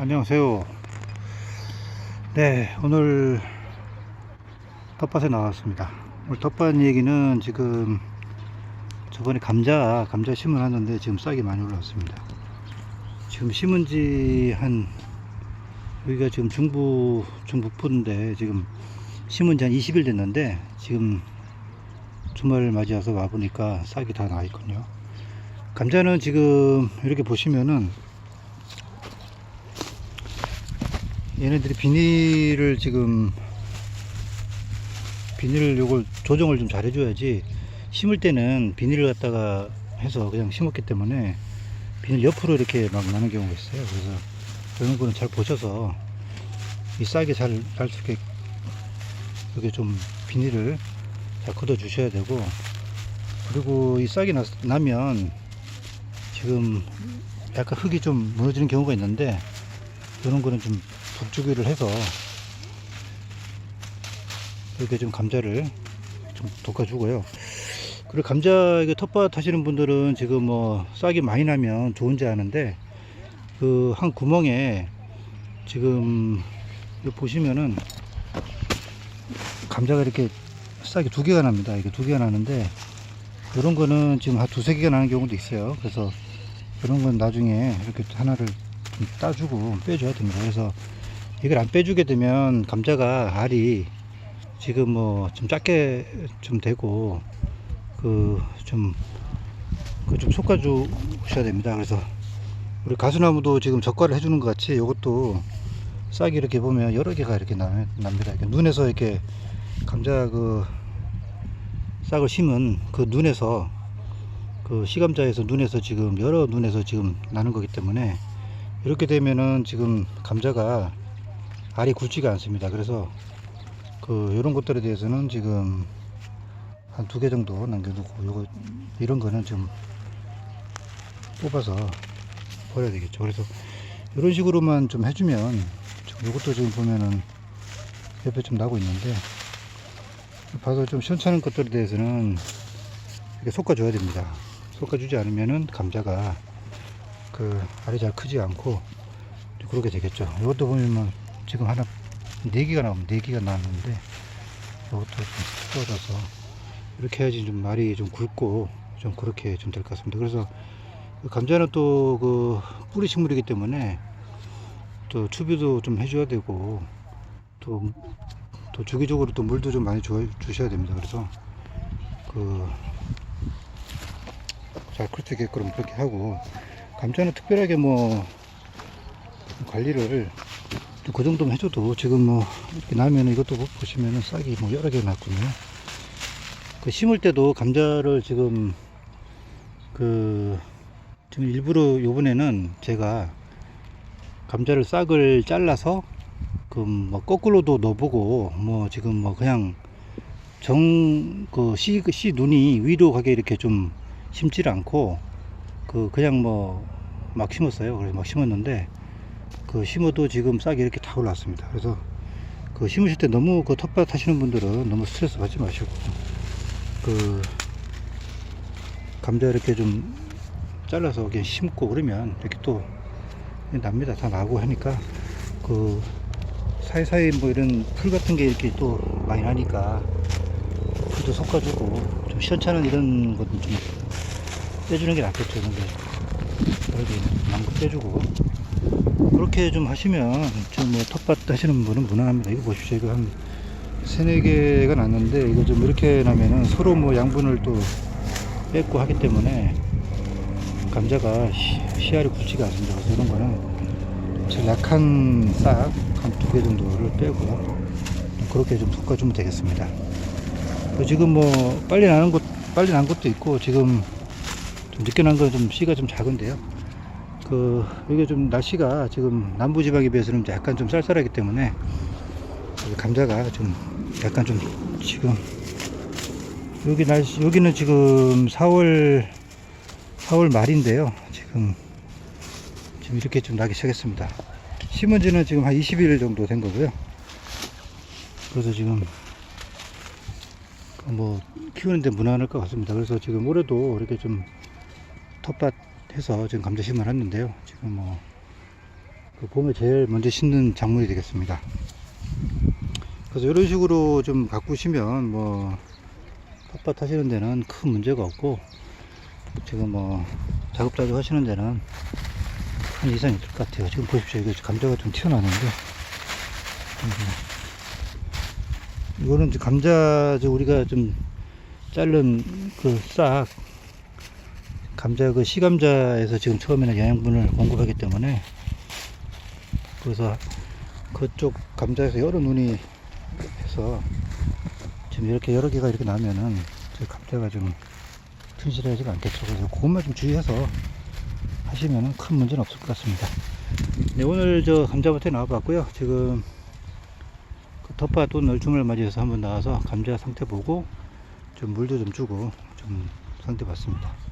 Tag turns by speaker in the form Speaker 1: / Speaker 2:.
Speaker 1: 안녕하세요. 네, 오늘 텃밭에 나왔습니다. 오늘 텃밭 얘기는 지금 저번에 감자, 감자 심어놨는데 지금 싹이 많이 올라왔습니다. 지금 심은 지 한, 여기가 지금 중부, 중북부인데 지금 심은 지 한 20일 됐는데 지금 주말을 맞이해서 와보니까 싹이 다 나 있군요. 감자는 지금 이렇게 보시면은 얘네들이 비닐을 지금 비닐을 요걸 조정을 좀 잘 해줘야지. 심을 때는 비닐을 갖다가 해서 그냥 심었기 때문에 비닐 옆으로 이렇게 막 나는 경우가 있어요. 그래서 그런 거는 잘 보셔서 이 싹이 잘 날 수 있게 이렇게 좀 비닐을 잘 걷어 주셔야 되고 그리고 이 싹이 나, 나면 지금 약간 흙이 좀 무너지는 경우가 있는데 이런 거는 좀 북주기를 해서 이렇게 좀 감자를 좀 돋궈주고요. 그리고 감자 이거 텃밭 하시는 분들은 지금 뭐 싹이 많이 나면 좋은지 아는데 그 한 구멍에 지금 보시면은 감자가 이렇게 싹이 두 개가 납니다. 이게 두 개가 나는데 이런 거는 지금 한 두세 개가 나는 경우도 있어요. 그래서 이런 건 나중에 이렇게 하나를 좀 따주고 빼줘야 됩니다. 그래서 이걸 안 빼주게 되면 감자가 알이 지금 뭐 좀 작게 좀 되고 그 좀 그좀 솎아주 셔야 됩니다. 그래서 우리 가수나무도 지금 적과를 해주는 것 같이 이것도 싹이 이렇게 보면 여러 개가 이렇게 나, 납니다. 이렇게 눈에서 이렇게 감자 그 싹을 심은 그 눈에서 그 시감자에서 눈에서 지금 여러 눈에서 지금 나는 거기 때문에 이렇게 되면은 지금 감자가 알이 굵지가 않습니다. 그래서 그 이런 것들에 대해서는 지금 한 두 개 정도 남겨두고 요거 이런 거는 좀 뽑아서 버려야 되겠죠. 그래서 이런 식으로만 좀 해주면 좀 이것도 지금 보면은 옆에 좀 나고 있는데 봐서 좀 시원찮은 것들에 대해서는 이렇게 솎아줘야 됩니다. 솎아주지 않으면은 감자가 그 알이 잘 크지 않고 그렇게 되겠죠. 이것도 보면 지금 하나 네 개가 나오면 네 개가 나왔는데 이것도 좀 썰어서 이렇게 해야지 좀 말이 좀 굵고 좀 그렇게 좀 될 것 같습니다. 그래서 그 감자는 또 그 뿌리 식물이기 때문에 또 추비도 좀 해줘야 되고 또, 또 주기적으로 또 물도 좀 많이 줘, 주셔야 됩니다. 그래서 그 잘 클 수 있게끔 그렇게 하고 감자는 특별하게 뭐 관리를 그 정도만 해줘도 지금 뭐 이렇게 나면 이것도 보시면은 싹이 뭐 여러 개 났군요. 그 심을 때도 감자를 지금 그 지금 일부러 요번에는 제가 감자를 싹을 잘라서 그뭐 거꾸로도 넣어보고 뭐 지금 뭐 그냥 정그씨씨 눈이 위로 가게 이렇게 좀 심지를 않고 그 그냥 뭐 막 심었어요. 그래서 막 심었는데 그 심어도 지금 싹이 이렇게 다 올라왔습니다. 그래서 그 심으실 때 너무 그 텃밭 하시는 분들은 너무 스트레스 받지 마시고 그 감자 이렇게 좀 잘라서 그냥 심고 그러면 이렇게 또 납니다. 다 나고 하니까 그 사이사이 뭐 이런 풀 같은 게 이렇게 또 많이 나니까 풀도 섞어주고 좀 시원찮은 이런 것도 좀 빼주는 게 낫겠죠. 근데 여기 남거 빼주고 그렇게 좀 하시면 좀 뭐 텃밭 하시는 분은 무난합니다. 이거 보십시오. 이거 한 세네 개가 났는데 이거 좀 이렇게 나면은 서로 뭐 양분을 또 뺏고 하기 때문에 감자가 시, 씨알이 굵지가 않습니다. 그래서 이런 거는 제일 약한 싹 한 두 개 정도를 빼고 그렇게 좀 섞어주면 되겠습니다. 그 지금 뭐 빨리 나는 것 빨리 난 것도 있고 지금 좀 늦게 난 건 좀 씨가 좀 작은데요. 그 이게 좀 날씨가 지금 남부 지방에 비해서는 약간 좀 쌀쌀하기 때문에 이 감자가 좀 약간 좀 지금 여기 날씨 여기는 지금 4월 4월 말인데요. 지금 지금 이렇게 좀 나기 시작했습니다. 심은 지는 지금 한 20일 정도 된 거고요. 그래서 지금 뭐 키우는데 무난할 것 같습니다. 그래서 지금 올해도 이렇게 좀 텃밭 해서 지금 감자 심을 했는데요. 지금 뭐 그 봄에 제일 먼저 심는 작물이 되겠습니다. 그래서 이런 식으로 좀 가꾸시면 뭐 텃밭 하시는 데는 큰 문제가 없고 지금 뭐 작업자주 하시는 데는 큰 이상이 있을 것 같아요. 지금 보십시오. 이거 감자가 좀 튀어나오는데 음. 이거는 감자 저 우리가 좀 자른 그 싹 감자 그 시감자에서 지금 처음에는 영양분을 공급하기 때문에 그래서 그쪽 감자에서 여러 눈이 해서 지금 이렇게 여러 개가 이렇게 나면은 저 감자가 좀 튼실하지가 않겠죠. 그래서 그것만 좀 주의해서 하시면은 큰 문제는 없을 것 같습니다. 네, 오늘 저 감자밭에 나와봤고요. 지금 그 텃밭 또 널충을 맞이해서 한번 나와서 감자 상태 보고 좀 물도 좀 주고 좀 상태 봤습니다.